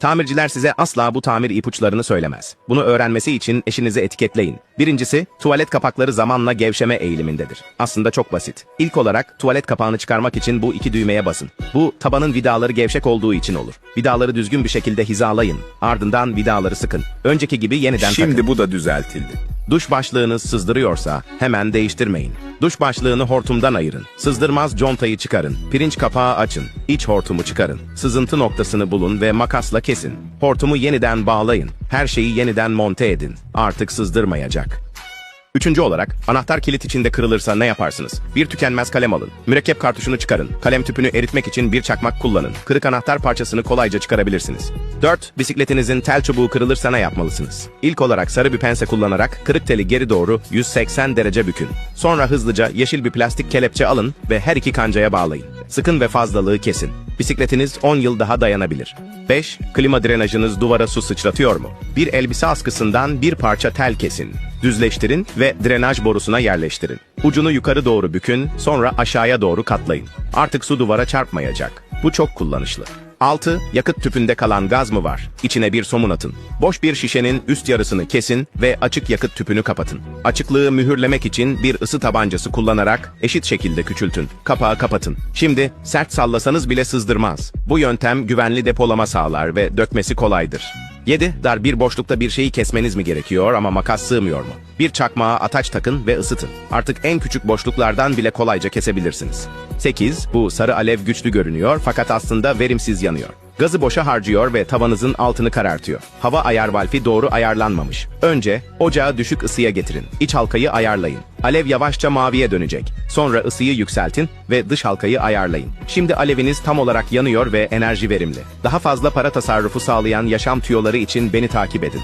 Tamirciler size asla bu tamir ipuçlarını söylemez. Bunu öğrenmesi için eşinizi etiketleyin. Birincisi, tuvalet kapakları zamanla gevşeme eğilimindedir. Aslında çok basit. İlk olarak tuvalet kapağını çıkarmak için bu iki düğmeye basın. Bu tabanın vidaları gevşek olduğu için olur. Vidaları düzgün bir şekilde hizalayın. Ardından vidaları sıkın. Önceki gibi yeniden takın. Şimdi bu da düzeltildi. Duş başlığınız sızdırıyorsa hemen değiştirmeyin. Duş başlığını hortumdan ayırın. Sızdırmaz contayı çıkarın. Pirinç kapağı açın. İç hortumu çıkarın. Sızıntı noktasını bulun ve makasla kesin. Hortumu yeniden bağlayın. Her şeyi yeniden monte edin. Artık sızdırmayacak. Üçüncü olarak, anahtar kilit içinde kırılırsa ne yaparsınız? Bir tükenmez kalem alın. Mürekkep kartuşunu çıkarın. Kalem tüpünü eritmek için bir çakmak kullanın. Kırık anahtar parçasını kolayca çıkarabilirsiniz. 4. Bisikletinizin tel çubuğu kırılırsa ne yapmalısınız? İlk olarak sarı bir pense kullanarak kırık teli geri doğru 180 derece bükün. Sonra hızlıca yeşil bir plastik kelepçe alın ve her iki kancaya bağlayın. Sıkın ve fazlalığı kesin. Bisikletiniz 10 yıl daha dayanabilir. 5. Klima drenajınız duvara su sıçratıyor mu? Bir elbise askısından bir parça tel kesin. Düzleştirin ve drenaj borusuna yerleştirin. Ucunu yukarı doğru bükün, sonra aşağıya doğru katlayın. Artık su duvara çarpmayacak. Bu çok kullanışlı. 6. Yakıt tüpünde kalan gaz mı var? İçine bir somun atın. Boş bir şişenin üst yarısını kesin ve açık yakıt tüpünü kapatın. Açıklığı mühürlemek için bir ısı tabancası kullanarak eşit şekilde küçültün. Kapağı kapatın. Şimdi sert sallasanız bile sızdırmaz. Bu yöntem güvenli depolama sağlar ve dökmesi kolaydır. 7. Dar bir boşlukta bir şeyi kesmeniz mi gerekiyor ama makas sığmıyor mu? Bir çakmağa ataç takın ve ısıtın. Artık en küçük boşluklardan bile kolayca kesebilirsiniz. 8. Bu sarı alev güçlü görünüyor fakat aslında verimsiz yanıyor. Gazı boşa harcıyor ve tavanızın altını karartıyor. Hava ayar valfi doğru ayarlanmamış. Önce ocağı düşük ısıya getirin. İç halkayı ayarlayın. Alev yavaşça maviye dönecek. Sonra ısıyı yükseltin ve dış halkayı ayarlayın. Şimdi aleviniz tam olarak yanıyor ve enerji verimli. Daha fazla para tasarrufu sağlayan yaşam tüyoları için beni takip edin.